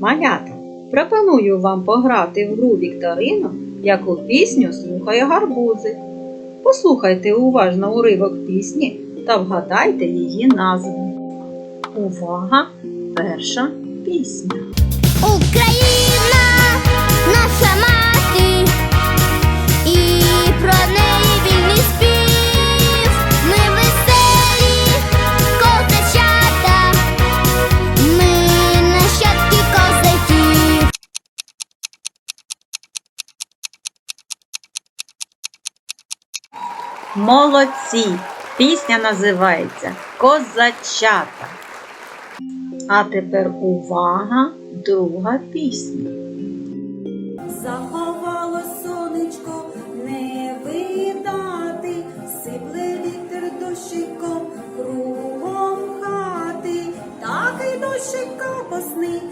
Малята, пропоную вам пограти в гру Вікторину, яку пісню слухає гарбузик. Послухайте уважно уривок пісні та вгадайте її назву. Увага! Перша пісня. Україна Молодці! Пісня називається Козачата. А тепер увага, друга пісня. Заховало сонечко не видати, сипле вітер дощиком кругом хати, так і дощик капосний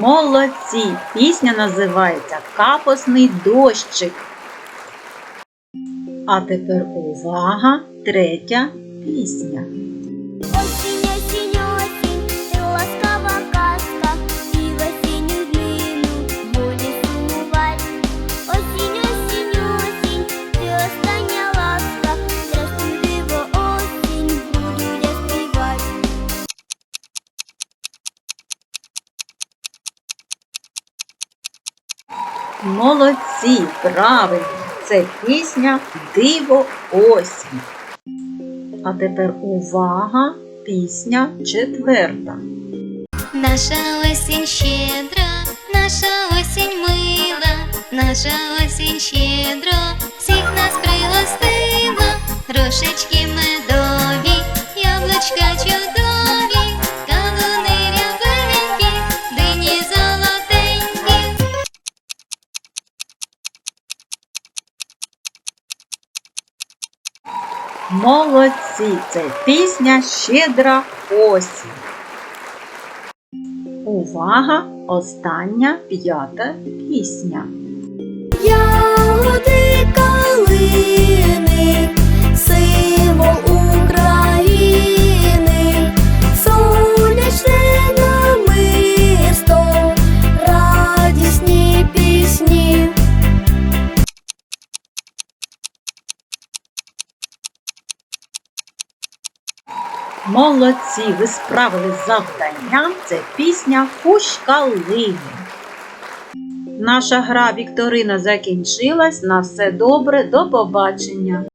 Молодці! Пісня називається Капосний дощик. А тепер увага, третя пісня. Молодці! Правильно! Це пісня Диво осінь. А тепер увага, пісня четверта. Наша осінь щедра, наша осінь мила, наша осінь щедро всіх нас пригостила, грошечки медові, Молодці! Це пісня Щедра осінь. Увага! Остання п'ята пісня. Молодці! Ви справили з завданням. Це пісня Кущ калини. Наша гра Вікторина закінчилась. На все добре, до побачення!